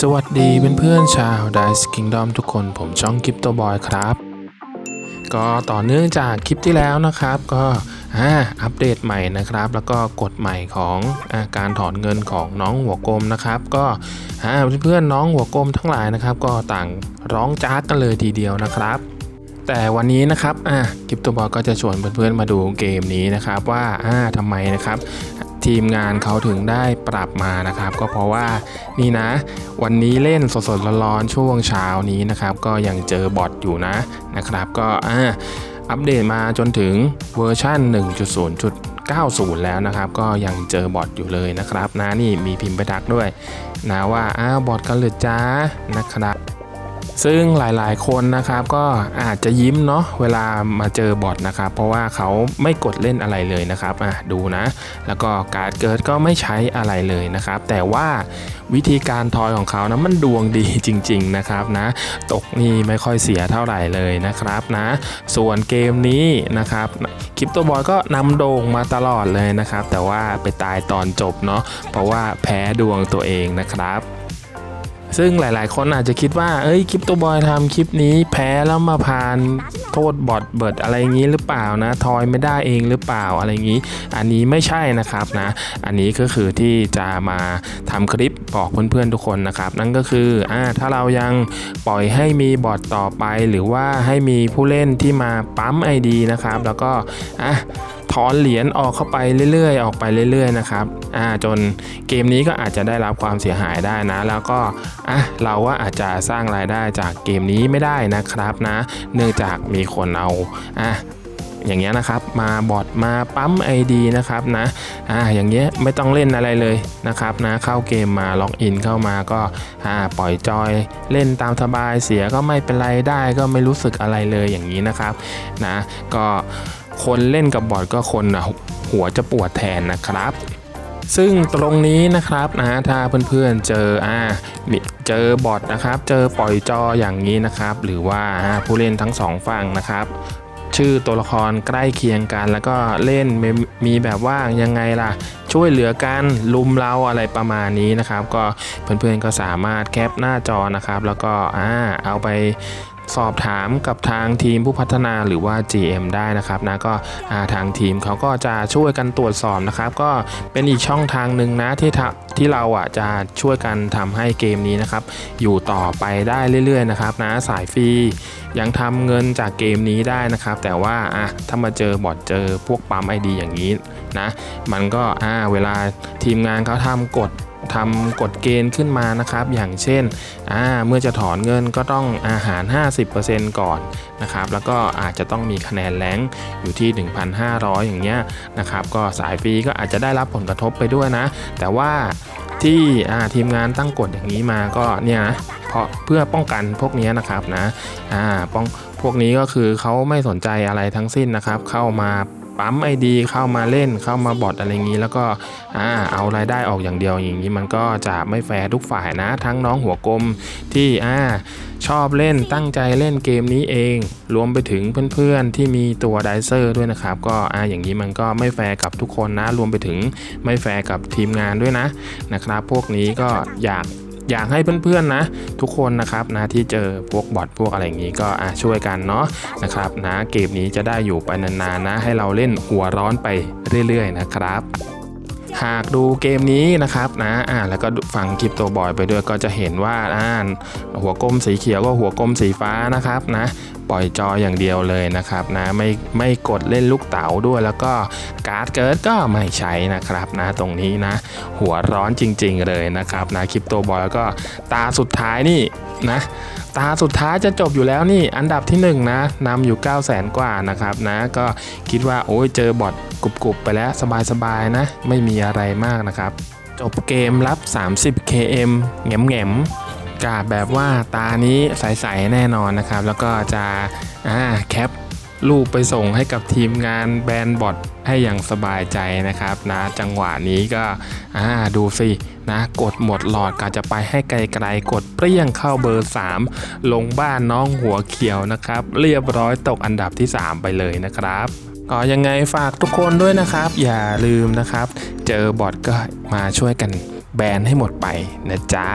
สวัสดีเพื่อนๆชาว Dice Kingdom ทุกคนผมช่องคริปโตบอยครับ ก็ต่อเนื่องจากคลิปที่แล้วนะครับ ก็อัปเดตใหม่นะครับ แล้วก็กฎใหม่ของอการถอนเงินของน้องหัวกลมนะครับ ก็เพื่อนๆน้องหัวกลมทั้งหลายนะครับ ก็ต่างร้องจ้ากันเลยทีเดียวนะครับแต่วันนี้นะครับอ่าคริปโตบอยก็จะชวนเพื่อนๆมาดูเกมนี้นะครับว่าอ่าทำไมนะครับ ทีมงานเขาถึงได้ปรับมานะครับ ก็เพราะว่านี่นะ วันนี้เล่นสดๆร้อนๆช่วงเช้านี้นะครับ ก็ยังเจอบอทอยู่นะนะครับ ก็อ่าอัปเดตมาจนถึงเวอร์ชัน1.0.90 แล้วนะครับ ก็ยังเจอบอทอยู่เลยนะครับนะนี่มีพิมพ์ไปทักด้วยนะว่าอ้าวบอทกันเลยจ้านะครับ ซึ่งหลายๆ คนนะครับก็อาจจะยิ้มเนาะเวลามาเจอบอทนะครับ เพราะว่าเขาไม่กดเล่นอะไรเลยนะครับอะดูนะ แล้วก็การ์ดเกิดก็ไม่ใช้อะไรเลยนะครับ แต่ว่าวิธีการทอยของเขานะมันดวงดีจริง ๆ นะครับนะ ตกนี่ไม่ค่อยเสียเท่าไหร่เลยนะครับนะ ส่วนเกมนี้นะครับคริปโตบอยก็นำโด่งมาตลอดเลยนะครับ แต่ว่าไปตายตอนจบเนาะเพราะว่าแพ้ดวงตัวเองนะครับ ซึ่งหลายๆ คนอาจจะคิดว่า เอ้ยคลิปตัวบอยทำคลิปนี้แพ้แล้วมาพานโทษบอทเบิดอะไรอย่างนี้หรือเปล่านะ ทอยไม่ได้เองหรือเปล่าอะไรอย่างนี้ อันนี้ไม่ใช่นะครับนะ อันนี้ก็คือที่จะมาทำคลิปบอกเพื่อนๆทุกคนนะครับ นั่นก็คืออ่าถ้าเรายังปล่อยให้มีบอทต่อไป หรือว่าให้มีผู้เล่นที่มาปั๊ม ID นะครับ แล้วก็อะ ถอนเหรียญออกเข้าไปเรื่อยๆ ออกไปเรื่อย ๆ นะครับอ่าจนเกมนี้ก็อาจจะได้รับความเสียหายได้นะ แล้วก็อะเราว่าอาจจะสร้างรายได้จากเกมนี้ไม่ได้นะครับนะ เนื่องจากมีคนเอาอะอย่างเงี้ยนะครับมาบอทมาปั๊ม ID นะครับนะอ่าอย่างเงี้ยไม่ต้องเล่นอะไรเลยนะครับนะเข้าเกมมาล็อกอินเข้ามาก็อ่าปล่อยจอยเล่นตามสบายเสียก็ไม่เป็นไรได้ก็ไม่รู้สึกอะไรเลยอย่างนี้นะครับนะก็ คนเล่นกับบอทก็คนอะหัวจะปวดแทนนะครับ ซึ่งตรงนี้นะครับนะถ้าเพื่อนๆเจออ่าเจอบอทนะครับ เจอปล่อยจออย่างนี้นะครับ หรือว่าผู้เล่นทั้งสองฝั่งนะครับชื่อตัวละครใกล้เคียงกันแล้วก็เล่นมีมีแบบว่ายังไงล่ะ ช่วยเหลือกันลุมเราอะไรประมาณนี้นะครับ ก็เพื่อนๆก็สามารถแคปหน้าจอนะครับ แล้วก็อ่าเอาไป สอบถามกับทางทีมผู้พัฒนาหรือว่า GM ได้นะครับนะก็ทางทีมเขาก็จะช่วยกันตรวจสอบนะครับ ก็เป็นอีกช่องทางหนึ่งนะที่ที่เราอะจะช่วยกันทำให้เกมนี้นะครับ อยู่ต่อไปได้เรื่อยๆนะครับนะสายฟรียังทำเงินจากเกมนี้ได้นะครับ แต่ว่าอะถ้ามาเจอบอทเจอพวกปั๊มไอดีอย่างนี้นะมันก็อ่าเวลาทีมงานเขาทำกฎ ทำกฎเกณฑ์ขึ้นมานะครับ อย่างเช่นเมื่อจะถอนเงินก็ต้องอาหาร 50%ก่อนนะครับแล้วก็อาจจะต้องมีคะแนนแรงอยู่ที่ 1,500 อย่างเงี้ยนะครับก็สายฟรีก็อาจจะได้รับผลกระทบไปด้วยนะ แต่ว่าที่ทีมงานตั้งกฎอย่างนี้มาก็เนี่ยนะเพราะเพื่อป้องกันพวกนี้นะครับนะป้องพวกนี้ก็คือเขาไม่สนใจอะไรทั้งสิ้นนะครับ เข้ามา ปั๊มไอดีเข้ามาเล่นเข้ามาบอทอะไรอย่างนี้ แล้วก็อ่าเอารายได้ออกอย่างเดียวอย่างนี้มันก็จะไม่แฟร์ทุกฝ่ายนะ ทั้งน้องหัวกลมที่อ่าชอบเล่นตั้งใจเล่นเกมนี้เอง รวมไปถึงเพื่อนๆ ที่มีตัวไดเซอร์ด้วยนะครับ ก็อ่าอย่างนี้มันก็ไม่แฟร์กับทุกคนนะ รวมไปถึงไม่แฟร์กับทีมงานด้วยนะนะครับ พวกนี้ก็อยาก อยากให้เพื่อนๆนะ ทุกคนนะครับนะที่เจอพวกบอทพวกอะไรอย่างนี้ก็ช่วยกันเนาะนะครับนะเกมนี้จะได้อยู่ไปนานๆนะ ให้เราเล่นหัวร้อนไปเรื่อยๆนะครับ หากดูเกมนี้นะครับนะอ่าแล้วก็ฟังคลิปตัวบอยไปด้วยก็จะเห็นว่าอ่าหัวกลมสีเขียวก็หัวกลมสีฟ้านะครับนะปล่อยจออย่างเดียวเลยนะครับนะไม่ไม่กดเล่นลูกเต๋าด้วยแล้วก็การ์ดเกิร์ดก็ไม่ใช้นะครับนะตรงนี้นะ หัวร้อนจริง ๆ เลยนะครับนะคลิปตัวบอยแล้วก็ตาสุดท้ายนี่นะตาสุดท้ายจะจบอยู่แล้วนี่อันดับที่ 1นงนะนำอยู่ 9 0 0 0 0 0 กว่านะครับนะก็คิดว่าโอ้ยเจอบอท กรุบๆไปแล้วสบายๆนะ ไม่มีอะไรมากนะครับ จบเกมรับ 30 km แง่มๆกาแบบว่าตานี้ใสๆแน่นอนนะครับ แล้วก็จะอ่าแคปรูปไปส่งให้กับทีมงานแบรนด์บอทให้อย่างสบายใจนะครับนะจังหวะนี้ก็อ่าดูสินะกดหมดหลอดกาจะไปให้ไกลๆกดเปรี้ยงเข้าเบอร์ 3 ลงบ้านน้องหัวเขียวนะครับ เรียบร้อยตกอันดับที่ 3 ไปเลยนะครับ ก็ยังไงฝากทุกคนด้วยนะครับ อย่าลืมนะครับ เจอบอทก็มาช่วยกันแบนให้หมดไปนะจ๊ะ